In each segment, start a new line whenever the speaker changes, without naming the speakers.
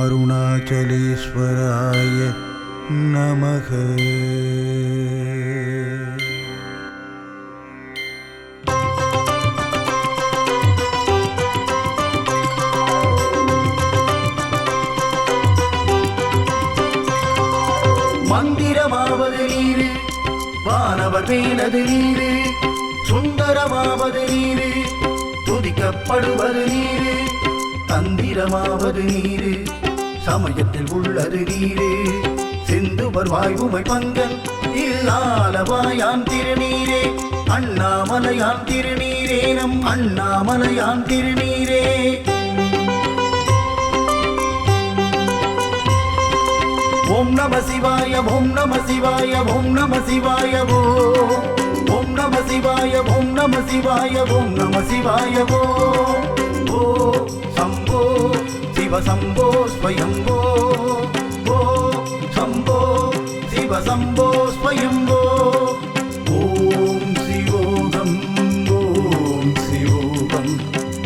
அருணாச்சலேஸ்வராய நமக. மந்திரமாவது நீரு வானவர் மேலது நீரு சுந்தரமாவது நீரு துதிக்கப்படுவது நீரு தந்திரமாவது நீரு. சமயத்தில் உள்ளது நீரே சிந்து வருவாய் உமை பங்கன் இல்லாலவாயான் திருநீரே. அண்ணாமலையான் திருநீரே நம் அண்ணாமலையான் திருநீரே. ஓம் நம சிவாய ஓம் நம சிவாய ஓம் நம சிவாய ஓம் நம சிவாய ஓம் நம சிவாய ஓம் நம சிவாய ஓ. சிவ சம்போ ஸ்வயம்போ. ஓ சம்போ சிவ சம்போ ஸ்வயம்போ. ஓம் சிவோகம் ஓம் சிவோகம்.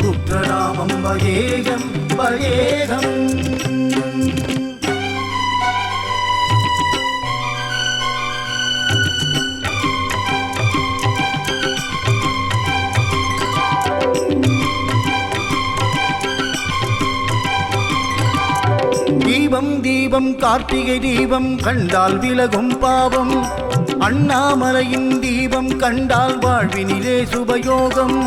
ருத்ரநாமம் தீபம் தீபம் கார்த்திகை தீபம் கண்டால் விலகும் பாவம். அண்ணாமலையின் தீபம் கண்டால் வாழ்வினிலே சுபயோகம்.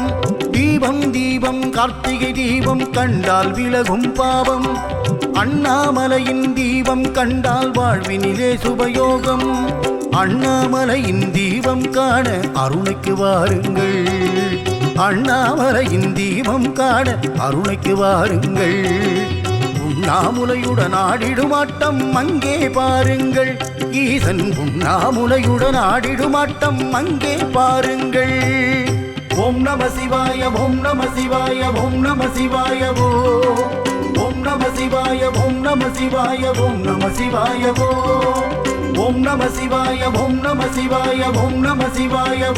தீபம் தீபம் கார்த்திகை தீபம் கண்டால் விலகும் பாவம். அண்ணாமலையின் தீபம் கண்டால் வாழ்வினிலே சுபயோகம். அண்ணாமலையின் தீபம் காண அருணைக்கு வாருங்கள். அண்ணாமலையின் தீபம் காண அருணைக்கு வாருங்கள். உண்ணாமுலையுடன் ஆடிடுமாட்டம் அங்கே பாருங்கள் ஈசன் உண்ணாமுலையுடன் ஆடிடுமாட்டம் அங்கே பாருங்கள் ஓம் நம சிவாய ஓம் நம சிவாய ஓம் நம சிவாய ஓம் நம சிவாய ஓம் நம சிவாய ஓம் நம சிவாய ஓம் நம சிவாய ஓம் நம சிவாய ஓம் நம சிவாய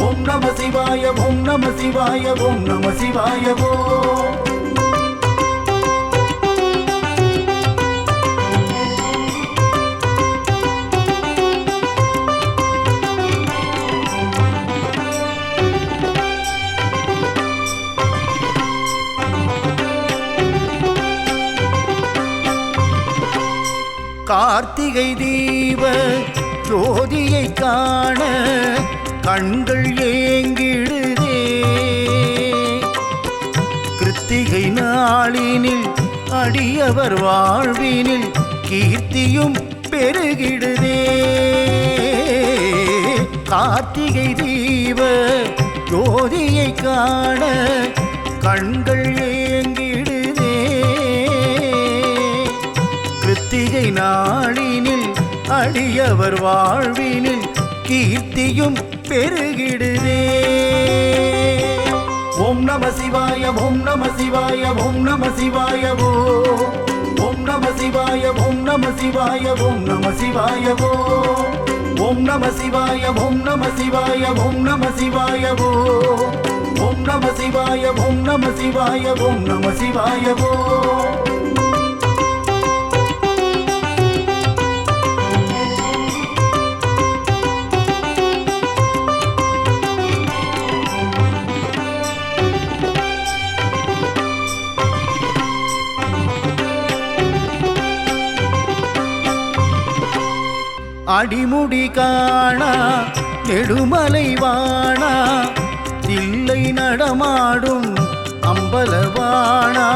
ஓம் நம சிவாய ஓம் நம சிவாய ஓம் நம சிவாய ஓ கார்த்திகை தீப ஜோதியை காண கண்கள் ஏங்கிடுதே. கிருத்திகை நாளினில் அடியவர் வாழ்வினில் கீர்த்தியும் பெருகிடுதே. கார்த்திகை தீப ஜோதியை காண கண்கள் ஏங்கிடுதே கீர்த்தியை நாளினில் அடியவர் வாழ்வினில் கீர்த்தியும் பெருகிடுதே ஓம் நம சிவாய ஓம் நம சிவாய ஓம் நம சிவாய ஓம் நம சிவாய ஓம் நம சிவாய ஓம் நம சிவாய ஓம் நம சிவாய ஓம் நம சிவாய ஓம் நம சிவாய ஓம் நம சிவாய ஓம் நம சிவாய ஓம் நம சிவாய ஓ அடிமுடி காணா நெடுமலை வாணா தில்லை நடமாடும் அம்பலவாணா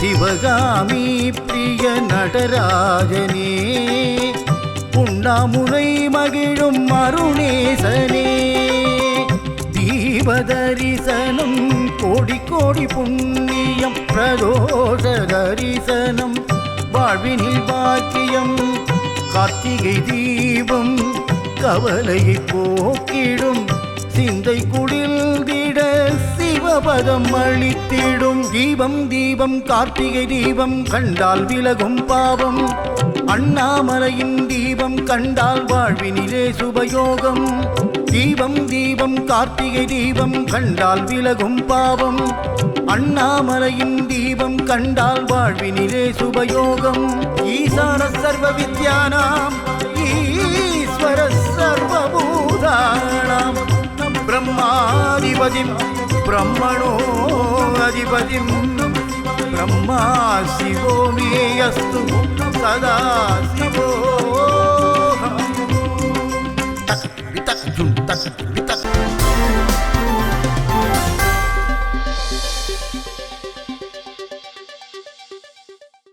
சிவகாமி பிரிய நடராஜனே உண்ணாமுலை மகிழும் அருணேசனே தீபதரிசனம் கோடி கோடி புண்ணியம் பிரதோஷ தரிசனம் வாழ்வினில் பாக்கியம் கார்த்திகை தீபம் கவலையை போக்கிடும். சிந்தை குடில்திட சிவபதம் அளித்திடும் தீபம் தீபம் கார்த்திகை தீபம் கண்டால் விலகும் பாவம். அண்ணாமலையின் தீபம் கண்டால் வாழ்வினிலே சுபயோகம். தீபம் தீபம் கார்த்திகை தீபம் கண்டால் விலகும் பாவம். அண்ணாமலையின் தீபம் கண்டால் வாழ்வினிலே சுபயோகம். ஈசான சர்வவித் భూతానాం ఈశ్వర సర్వభూతానాం. బ్రహ్మాధిపతిం బ్రహ్మణోధిపతిం. బ్రహ్మా శివో మే అస్తు సదా శివో